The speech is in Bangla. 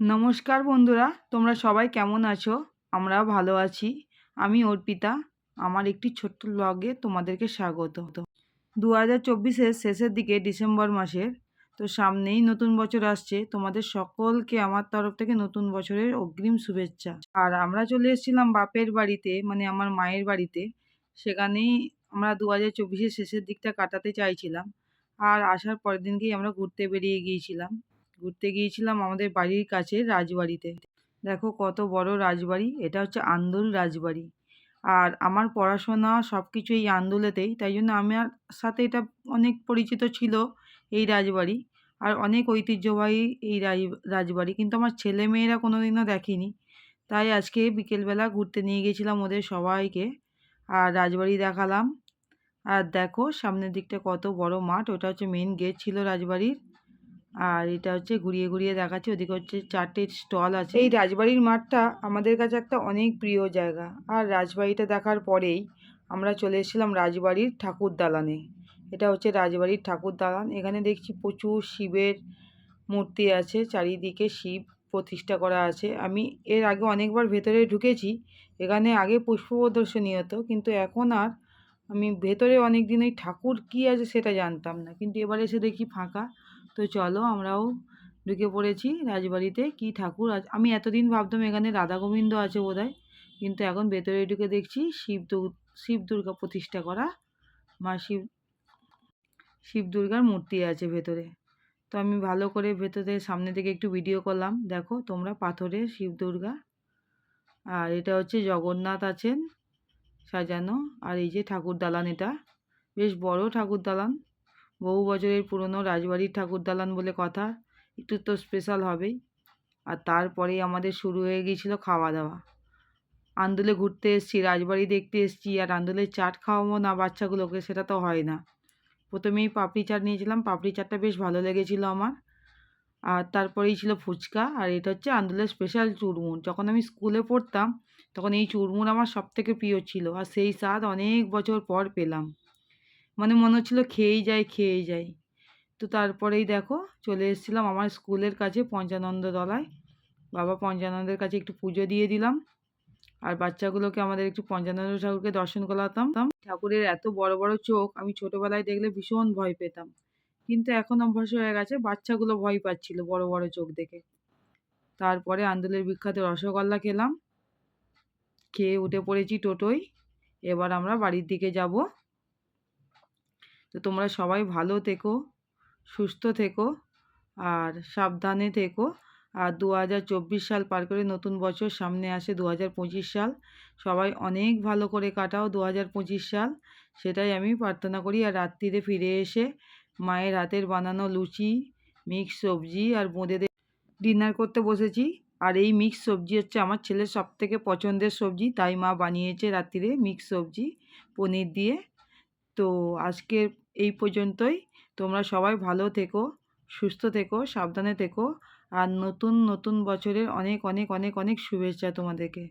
নমস্কার বন্ধুরা, তোমরা সবাই কেমন আছো? আমরা ভালো আছি। আমি অর্পিতা। আমার একটি ছোট্ট ব্লগে তোমাদেরকে স্বাগত। দু হাজার চব্বিশের শেষের দিকে ডিসেম্বর মাসের, তো সামনেই নতুন বছর আসছে। তোমাদের সকলকে আমার তরফ থেকে নতুন বছরের অগ্রিম শুভেচ্ছা। আর আমরা চলে এসেছিলাম বাপের বাড়িতে মানে আমার মায়ের বাড়িতে। সেখানেই আমরা দু হাজার চব্বিশের শেষের দিকটা কাটাতে চাইছিলাম। আর আসার পরের দিনকেই আমরা ঘুরতে বেরিয়ে গিয়েছিলাম। ঘুরতে গিয়েছিলাম আমাদের বাড়ির কাছে রাজবাড়িতে। দেখো কত বড় রাজবাড়ি, এটা হচ্ছে আন্দুল রাজবাড়ি। আর আমার পড়াশোনা সব কিছু এই আন্দুলেতেই, তাই জন্য আমার সাথে এটা অনেক পরিচিত ছিল এই রাজবাড়ি। আর অনেক ঐতিহ্যবাহী এই রাজ, রাজবাড়ি, কিন্তু আমার ছেলে মেয়েরা কোনো দিনও দেখেনি। তাই আজকে বিকেলবেলা ঘুরতে নিয়ে গেছিলাম ওদের সবাইকে আর রাজবাড়ি দেখালাম। আর দেখো সামনের দিকটা কত বড় মাঠ, ওটা হচ্ছে মেন গেট ছিল রাজবাড়ির। আর এটা হচ্ছে ঘুরিয়ে ঘুরিয়ে দেখাচ্ছে। ওদিকে হচ্ছে চারটে স্টল আছে। এই রাজবাড়ির মাঠটা আমাদের কাছে একটা অনেক প্রিয় জায়গা। আর রাজবাড়িটা দেখার পরেই আমরা চলে এসেছিলাম রাজবাড়ির ঠাকুর দালানে। এটা হচ্ছে রাজবাড়ির ঠাকুর দালান। এখানে দেখছি প্রচুর শিবের মূর্তি আছে। চারিদিকে শিব প্রতিষ্ঠা করা আছে। আমি এর আগে অনেকবার ভেতরে ঢুকেছি। এখানে আগে পুষ্প প্রদর্শনী হতো কিন্তু এখন আর আমি ভেতরে অনেক দিন ওই ঠাকুর কী আছে সেটা জানতাম না। কিন্তু এবার এসে দেখি ফাঁকা। তো চলো আমরাও ঢুকে পড়েছি রাজবাড়িতে। কি ঠাকুর আছে আমি এতদিন ভাবতাম এখানে রাধা গোবিন্দ আছে বোধহয়, কিন্তু এখন ভেতরে ঢুকে দেখছি শিব শিব দুর্গা প্রতিষ্ঠা করা, মা শিব শিব দুর্গার মূর্তি আছে ভেতরে। তো আমি ভালো করে ভেতরে সামনে থেকে একটু ভিডিও করলাম। দেখো, তোমরা পাথরের শিব দুর্গা, আর এটা হচ্ছে জগন্নাথ আছেন সাজানো, আর এই যে ঠাকুর দালান এটা, বেশ বড় ঠাকুর দালান। বহু বছরের পুরনো রাজবাড়ির ঠাকুর দালান বলে কথা, একটু তো স্পেশাল হবেই। আর তারপরেই আমাদের শুরু হয়ে গিয়েছিল খাওয়া দাওয়া। আন্দোলে ঘুরতে এসেছি, রাজবাড়ি দেখতে এসেছি, আর আন্দোলের চাট খাওয়াবো না বাচ্চাগুলোকে সেটা তো হয় না। প্রথমেই পাপড়ি চাট নিয়েছিলাম, পাপড়ি চাটটা বেশ ভালো লেগেছিল আমার। আর তারপরেই ছিল ফুচকা, আর এটা হচ্ছে আন্দোলের স্পেশাল চুরমুর। যখন আমি স্কুলে পড়তাম, তখন এই চুরমুর আমার সব থেকে প্রিয় ছিল, আর সেই স্বাদ অনেক বছর পর পেলাম। মানে মনে হচ্ছিল খেয়েই যাই খেয়েই যাই। তো তারপরেই দেখো চলে এসেছিলাম আমার স্কুলের কাছে পঞ্চানন্দতলায়। বাবা পঞ্চানন্দের কাছে একটু পুজো দিয়ে দিলাম। আর বাচ্চাগুলোকে আমাদের একটু পঞ্চানন্দ ঠাকুরকে দর্শন করাতাম। ঠাকুরের এত বড় বড় চোখ, আমি ছোটোবেলায় দেখলে ভীষণ ভয় পেতাম। কিন্তু এখন অভ্যাস হয়ে গেছে, বাচ্চাগুলো ভয় পাচ্ছিল বড় বড় চোখ দেখে। তারপরে আন্দোলের বিখ্যাত রসগোল্লা খেলাম। খেয়ে উঠে পড়েছি টোটোয়। এবার আমরা বাড়ির দিকে যাব। তো তোমরা সবাই ভালো থেকো, সুস্থ থেকো আর সাবধানে থেকো। আর দু হাজার চব্বিশ সাল পার করে নতুন বছর সামনে আসে দু হাজার পঁচিশ সাল। সবাই অনেক ভালো করে কাটাও দু হাজার পঁচিশ সাল। সেটাই আমি প্রার্থনা করি। আর রাত্রিরে ফিরে এসে মায়ের হাতের বানানো লুচি, মিক্স সবজি আর বোঁদেদের ডিনার করতে বসেছি। আর এই মিক্স সবজি হচ্ছে আমার ছেলের সব থেকে পছন্দের সবজি। তাই মা বানিয়েছে রাত্রিরে মিক্স সবজি, পনির দিয়ে। তো আজকে এই পর্যন্তই। তোমরা সবাই ভালো থেকো, সুস্থ থেকো, সাবধানে থেকো। আর নতুন নতুন বছরের অনেক অনেক অনেক অনেক শুভেচ্ছা তোমাদেরকে।